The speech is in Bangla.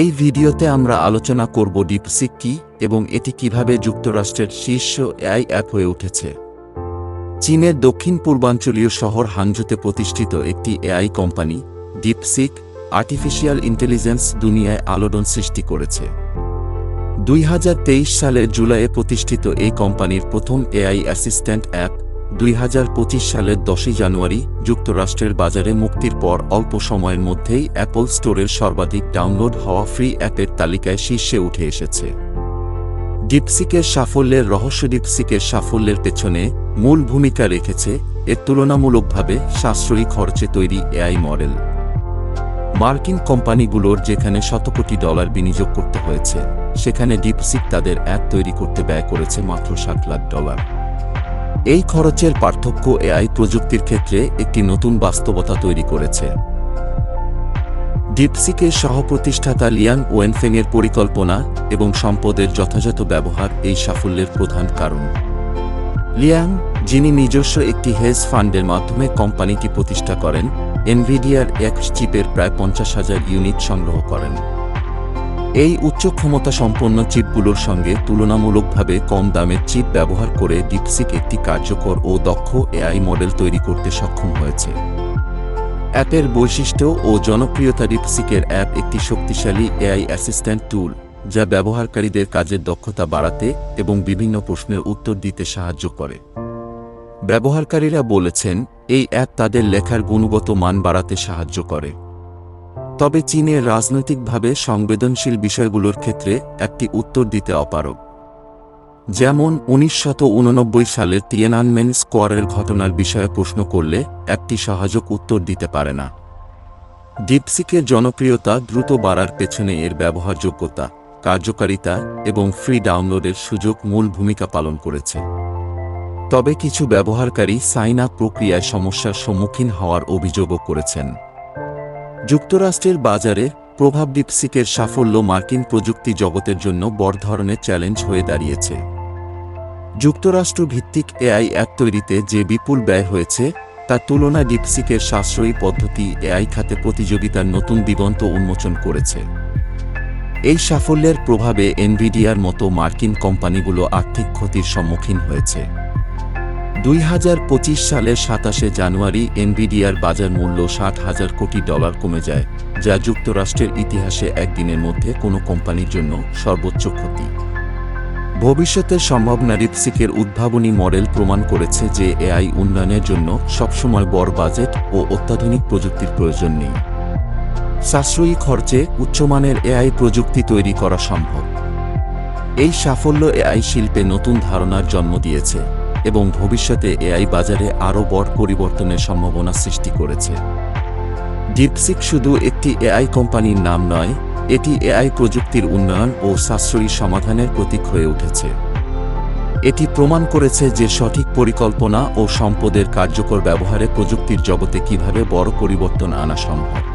এই ভিডিওতে আমরা আলোচনা করব ডিপসিক কি এবং এটি কীভাবে যুক্তরাষ্ট্রের শীর্ষ এআই অ্যাপ হয়ে উঠেছে। চীনের দক্ষিণ পূর্বাঞ্চলীয় শহর হাংজুতে প্রতিষ্ঠিত একটি AI company DeepSeek artificial intelligence দুনিয়ায় আলোড়ন সৃষ্টি করেছে। দুই হাজার তেইশ সালের জুলাইয়ে প্রতিষ্ঠিত এই কোম্পানির প্রথম এআই অ্যাসিস্ট্যান্ট অ্যাপ দুই হাজার পঁচিশ সালের দশই জানুয়ারি যুক্তরাষ্ট্রের বাজারে মুক্তির পর অল্প সময়ের মধ্যেই অ্যাপল স্টোরের সর্বাধিক ডাউনলোড হওয়া ফ্রি অ্যাপের তালিকায় শীর্ষে উঠে এসেছে। ডিপসিকের সাফল্যের রহস্য ডিপসিকের সাফল্যের পেছনে মূল ভূমিকা রেখেছে এর তুলনামূলকভাবে সাশ্রয়ী খরচে তৈরি এআই মডেল। মার্কিন কোম্পানিগুলোর যেখানে শত কোটি ডলার বিনিয়োগ করতে হয়েছে, সেখানে ডিপসিক তাদের অ্যাপ তৈরি করতে ব্যয় করেছে মাত্র ষাট লাখ ডলার। এই খরচের পার্থক্য এআই প্রযুক্তির ক্ষেত্রে একটি নতুন বাস্তবতা তৈরি করেছে। ডিপসিকের সহপ্রতিষ্ঠাতা লিয়াং ওয়েনফেংয়ের পরিকল্পনা এবং সম্পদের যথাযথ ব্যবহার এই সাফল্যের প্রধান কারণ। লিয়াং, যিনি নিজস্ব একটি হেজ ফান্ডের মাধ্যমে কোম্পানিটি প্রতিষ্ঠা করেন এনভিডিয়ার এক চিপের প্রায় পঞ্চাশ হাজার ইউনিট সংগ্রহ করেন। এই উচ্চ ক্ষমতা সম্পন্ন চিপগুলোর সঙ্গে তুলনামূলকভাবে কম দামের চিপ ব্যবহার করে ডিপসিক একটি কার্যকর ও দক্ষ এআই মডেল তৈরি করতে সক্ষম হয়েছে। অ্যাপের বৈশিষ্ট্য ও জনপ্রিয়তা ডিপসিকের অ্যাপ একটি শক্তিশালী এআই অ্যাসিস্ট্যান্ট টুল, যা ব্যবহারকারীদের কাজের দক্ষতা বাড়াতে এবং বিভিন্ন প্রশ্নের উত্তর দিতে সাহায্য করে। ব্যবহারকারীরা বলেছেন, এই অ্যাপ তাদের লেখার গুণগত মান বাড়াতে সাহায্য করে। তবে চীনের রাজনৈতিকভাবে সংবেদনশীল বিষয়গুলোর ক্ষেত্রে একটি উত্তর দিতে অপারগ। যেমন উনিশশত সালের তিয়ানানমেন স্কোয়ারের ঘটনার বিষয়ে প্রশ্ন করলে একটি সহযোগ উত্তর দিতে পারে না। ডিপসিকের জনপ্রিয়তা দ্রুত বাড়ার পেছনে এর ব্যবহারযোগ্যতা, কার্যকারিতা এবং ফ্রি ডাউনলোডের সুযোগ মূল ভূমিকা পালন করেছে। তবে কিছু ব্যবহারকারী সাইন আপ প্রক্রিয়ায় সমস্যার সম্মুখীন হওয়ার অভিযোগও করেছেন। যুক্তরাষ্ট্রের বাজারে প্রভাব ডিপসিকের সাফল্য মার্কিন প্রযুক্তি জগতের জন্য বড় ধরনের চ্যালেঞ্জ হয়ে দাঁড়িয়েছে। যুক্তরাষ্ট্র ভিত্তিক এআই অ্যাপ তৈরিতে যে বিপুল ব্যয় হয়েছে, তার তুলনায় ডিপসিকের সাশ্রয়ী পদ্ধতি এআই খাতে প্রতিযোগিতার নতুন দিগন্ত উন্মোচন করেছে। এই সাফল্যের প্রভাবে এনভিডিয়ার মতো মার্কিন কোম্পানিগুলো আর্থিক ক্ষতির সম্মুখীন হয়েছে। দুই হাজার পঁচিশ সালের সাতাশে জানুয়ারি এনভিডিয়ার বাজার মূল্য ষাট হাজার কোটি ডলার কমে যায়, যা যুক্তরাষ্ট্রের ইতিহাসে একদিনের মধ্যে কোনো কোম্পানির জন্য সর্বোচ্চ ক্ষতি। ভবিষ্যতের সম্ভাবনা রিপসিকের উদ্ভাবনী মডেল প্রমাণ করেছে যে এআই উন্নয়নের জন্য সবসময় বড় বাজেট ও অত্যাধুনিক প্রযুক্তির প্রয়োজন নেই। সাশ্রয়ী খরচে উচ্চমানের এআই প্রযুক্তি তৈরি করা সম্ভব। এই সাফল্য এআই শিল্পে নতুন ধারণার জন্ম দিয়েছে। এবং ভবিষ্যতে এআই বাজারে আরও বড় পরিবর্তনের সম্ভাবনা সৃষ্টি করেছে। ডিপসিক শুধু একটি এআই কোম্পানির নাম নয়, এটি এআই প্রযুক্তির উন্নয়ন ও সাশ্রয়ী সমাধানের প্রতীক হয়ে উঠেছে। এটি প্রমাণ করেছে যে সঠিক পরিকল্পনা ও সম্পদের কার্যকর ব্যবহারে প্রযুক্তির জগতে কীভাবে বড় পরিবর্তন আনা সম্ভব।